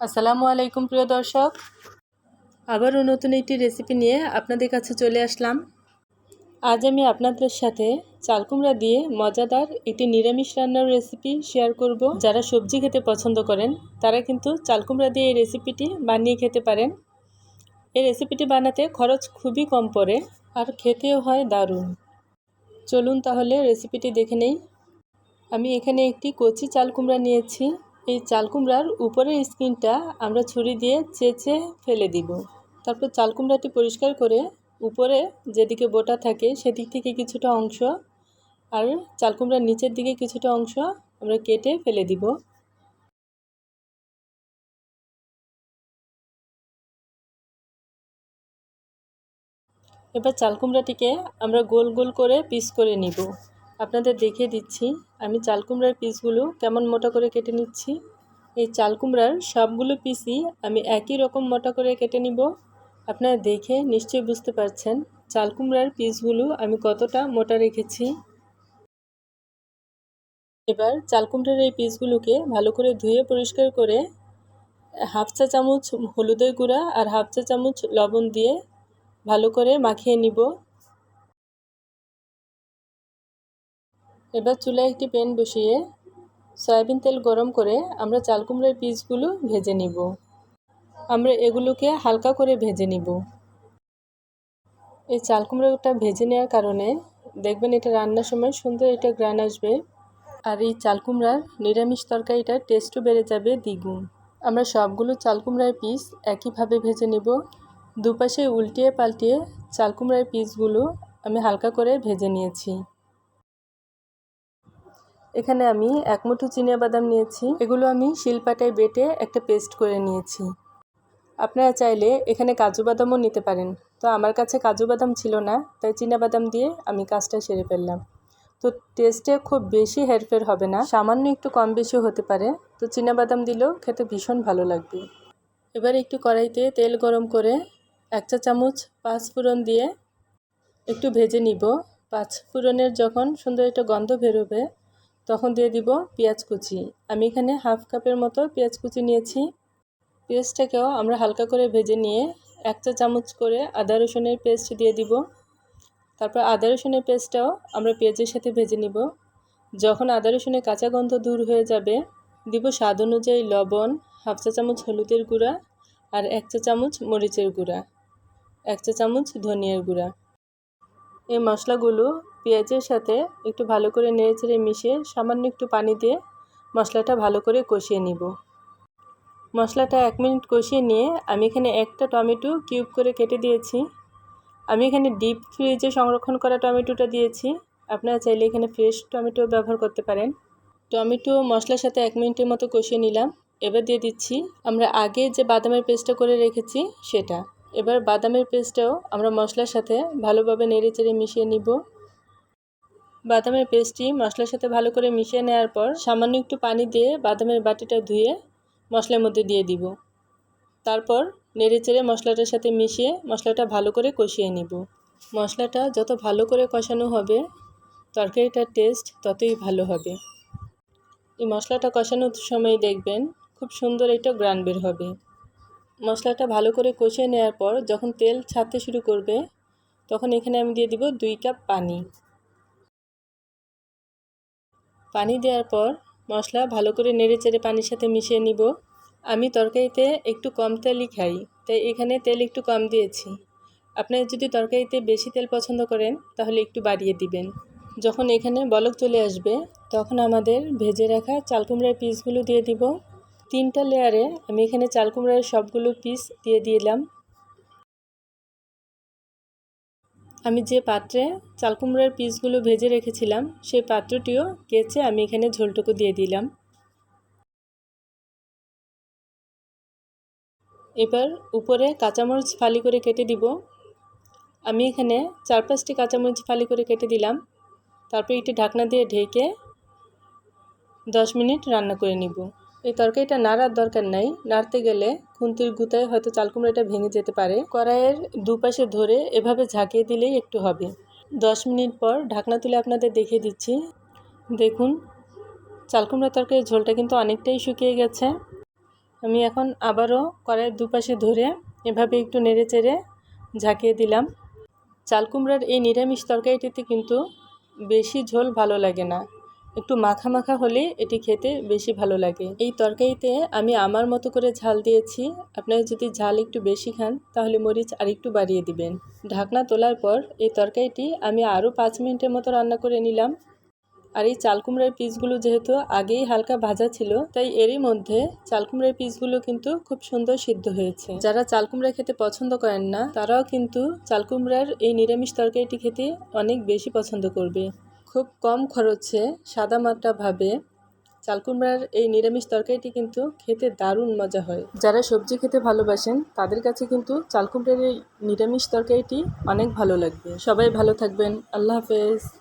আসসালামু আলাইকুম, প্রিয় দর্শক। আবারও নতুন একটি রেসিপি নিয়ে আপনাদের কাছে চলে আসলাম। আজ আমি আপনাদের সাথে চাল কুমড়া দিয়ে মজাদার একটি নিরামিষ রান্নার রেসিপি শেয়ার করব। যারা সবজি খেতে পছন্দ করেন, তারা কিন্তু চাল কুমড়া দিয়ে এই রেসিপিটি বানিয়ে খেতে পারেন। এই রেসিপিটি বানাতে খরচ খুবই কম পড়ে আর খেতেও হয় দারুণ। চলুন তাহলে রেসিপিটি দেখে নেই। আমি এখানে একটি কচি চাল কুমড়া নিয়েছি। এই চাল কুমড়ার উপরের স্কিনটা আমরা ছুরি দিয়ে চেঁচে ফেলে দিব। তারপর চাল কুমড়াটি পরিষ্কার করে উপরে যেদিকে বোটা থাকে সেদিক থেকে কিছুটা অংশ আর চাল কুমড়ার নিচের দিকে কিছুটা অংশ আমরা কেটে ফেলে দিব। এবার চাল কুমড়াটিকে আমরা গোল গোল করে পিস করে নিব। আপনাদের দেখিয়ে দিচ্ছি। আমি চাল কুমড়ার পিসগুলো কেমন মোটা করে কেটে নিচ্ছি। এই চাল কুমড়ার সবগুলো পিসই আমি একই রকম মোটা করে কেটে নিব। আপনারা দেখে নিশ্চয়ই বুঝতে পারছেন চাল কুমড়ার পিসগুলো আমি কতটা মোটা রেখেছি। এবার চাল কুমড়ার এই পিসগুলোকে ভালো করে ধুয়ে পরিষ্কার করে হাফ চা চামচ হলুদের গুঁড়া আর হাফ চা চামচ লবণ দিয়ে ভালো করে মাখিয়ে নিব। এবার চুলায় একটি প্যান বসিয়ে সয়াবিন তেল গরম করে আমরা চাল কুমড়ার পিসগুলো ভেজে নিব। আমরা এগুলোকে হালকা করে ভেজে নিব। এই চাল কুমড়োটা ভেজে নেওয়ার কারণে দেখবেন এটা রান্নার সময় সুন্দর এটা গ্রান আসবে আর এই চাল কুমড়ার নিরামিষ তরকারিটার টেস্টও বেড়ে যাবে দ্বিগুণ। আমরা সবগুলো চাল কুমড়ার পিস একইভাবে ভেজে নেব। দুপাশে উল্টিয়ে পাল্টিয়ে চাল কুমড়ার পিসগুলো আমি হালকা করে ভেজে নিয়েছি। এখানে আমি এক মুঠো বাদাম নিয়েছি। এগুলো আমি শিলপাটায় বেটে একটা পেস্ট করে নিয়েছি। আপনারা চাইলে এখানে কাজু বাদামও নিতে পারেন। তো আমার কাছে কাজু বাদাম ছিল না, তাই বাদাম দিয়ে আমি কাজটা সেরে ফেললাম। তো টেস্টে খুব বেশি হেরফের হবে না, সামান্য একটু কম বেশিও হতে পারে। তো বাদাম দিলেও খেতে ভীষণ ভালো লাগবে। এবার একটু কড়াইতে তেল গরম করে এক চা চামচ পাঁচ ফোড়ন দিয়ে একটু ভেজে নিব। পাঁচ ফোড়নের যখন সুন্দর একটা গন্ধ বেরোবে তখন দিয়ে দিব পেঁয়াজ কুচি। আমি এখানে হাফ কাপের মতো পেঁয়াজ কুচি নিয়েছি। পেঁয়াজটাকেও আমরা হালকা করে ভেজে নিয়ে এক চা চামচ করে আদা রসুনের পেস্ট দিয়ে দিব। তারপর আদা রসুনের পেস্টটাও আমরা পেঁয়াজের সাথে ভেজে নিব। যখন আদা রসুনের কাঁচা গন্ধ দূর হয়ে যাবে, দিব স্বাদ অনুযায়ী লবণ, হাফ চা চামচ হলুদের গুঁড়া আর এক চা চামচ মরিচের গুঁড়া। এক চা চামচ ধনিয়ার গুঁড়া। এই মশলাগুলো পেঁয়াজের সাথে একটু ভালো করে নেড়ে চেড়ে মিশিয়ে সামান্য একটু পানি দিয়ে মশলাটা ভালো করে কষিয়ে নিব। মশলাটা এক মিনিট কষিয়ে নিয়ে আমি এখানে একটা টমেটো কিউব করে কেটে দিয়েছি। আমি এখানে ডিপ ফ্রিজে সংরক্ষণ করা টমেটোটা দিয়েছি। আপনারা চাইলে এখানে ফ্রেশ টমেটো ব্যবহার করতে পারেন। টমেটো মশলার সাথে এক মিনিটের মতো কষিয়ে নিলাম। এবার দিয়ে দিচ্ছি, আমরা আগে যে বাদামের পেস্টটা করে রেখেছি সেটা। এবার বাদামের পেস্টটাও আমরা মশলার সাথে ভালোভাবে নেড়ে চেড়ে মিশিয়ে নিব। বাদামের পেস্টটি মশলার সাথে ভালো করে মিশিয়ে নেওয়ার পর সামান্য একটু পানি দিয়ে বাদামের বাটিটা ধুয়ে মশলার মধ্যে দিয়ে দিব। তারপর নেড়ে চেড়ে মশলাটার সাথে মিশিয়ে মশলাটা ভালো করে কষিয়ে নিব। মশলাটা যত ভালো করে কষানো হবে, তরকারিটার টেস্ট ততই ভালো হবে। এই মশলাটা কষানোর সময় দেখবেন খুব সুন্দর একটা গ্রান বের হবে। মশলাটা ভালো করে কষিয়ে নেওয়ার পর যখন তেল ছাড়তে শুরু করবে, তখন এখানে আমি দিয়ে দিব দুই কাপ পানি। পানি দেওয়ার পর মশলা ভালো করে নেড়ে চেড়ে পানির সাথে মিশিয়ে নিব। আমি তরকারিতে একটু কম তেলই খাই, তাই এখানে তেল একটু কম দিয়েছি। আপনারা যদি তরকারিতে বেশি তেল পছন্দ করেন, তাহলে একটু বাড়িয়ে দিবেন। যখন এখানে বলক চলে আসবে, তখন আমাদের ভেজে রাখা চাল কুমড়ার পিসগুলো দিয়ে দিব। তিনটা লেয়ারে আমি এখানে চাল কুমড়ার সবগুলো পিস দিয়ে দিলাম। আমি যে পাত্রে চালকুমড়ার পিসগুলো ভেজে রেখেছিলাম সেই পাত্রটিও কেচে আমি এখানে ঝোলটুকু দিয়ে দিলাম। এবার উপরে কাঁচামরিচ ফালি করে কেটে দিব। আমি এখানে চার পাঁচটি কাঁচামরিচ ফালি করে কেটে দিলাম। তারপর একটি ঢাকনা দিয়ে ঢেকে দশ মিনিট রান্না করে নিব। এই তরকারিটা নাড়ার দরকার নাই। নাড়তে গেলে খুন্তির গুতায় হয়তো চালকুমড়াটা ভেঙে যেতে পারে। কড়াইয়ের দুপাশে ধরে এভাবে ঝাঁকিয়ে দিলেই একটু হবে। দশ মিনিট পর ঢাকনা তুলে আপনাদের দেখিয়ে দিচ্ছি। দেখুন, চালকুমড়া তরকারির ঝোলটা কিন্তু অনেকটাই শুকিয়ে গেছে। আমি এখন আবারও কড়াইয়ের দুপাশে ধরে এভাবে একটু নেড়ে চেড়ে ঝাঁকিয়ে দিলাম। চাল কুমড়ার এই নিরামিষ তরকারিটিতে কিন্তু বেশি ঝোল ভালো লাগে না। একটু মাখা মাখা হলে এটি খেতে বেশি ভালো লাগে। এই তরকারিতে আমি আমার মতো করে ঝাল দিয়েছি। আপনারা যদি ঝাল একটু বেশি খান, তাহলে মরিচ আর একটু বাড়িয়ে দিবেন। ঢাকনা তোলার পর এই তরকারিটি আমি আরও পাঁচ মিনিটের মতো রান্না করে নিলাম। আর এই চাল কুমড়ার পিসগুলো যেহেতু আগেই হালকা ভাজা ছিল, তাই এরই মধ্যে চাল কুমড়ার পিসগুলো কিন্তু খুব সুন্দর সিদ্ধ হয়েছে। যারা চাল কুমড়া খেতে পছন্দ করেন না, তারাও কিন্তু চাল কুমড়ার এই নিরামিষ তরকারিটি খেতে অনেক বেশি পছন্দ করবে। খুব কম খরচে সাদামাটাভাবে চালকুমড়ার এই নিরামিষ তরকারিটি কিন্তু খেতে দারুণ মজা হয়। যারা সবজি খেতে ভালোবাসেন, তাদের কাছে কিন্তু চালকুমড়ার এই নিরামিষ তরকারিটি অনেক ভালো লাগবে। সবাই ভালো থাকবেন। আল্লাহ হাফেজ।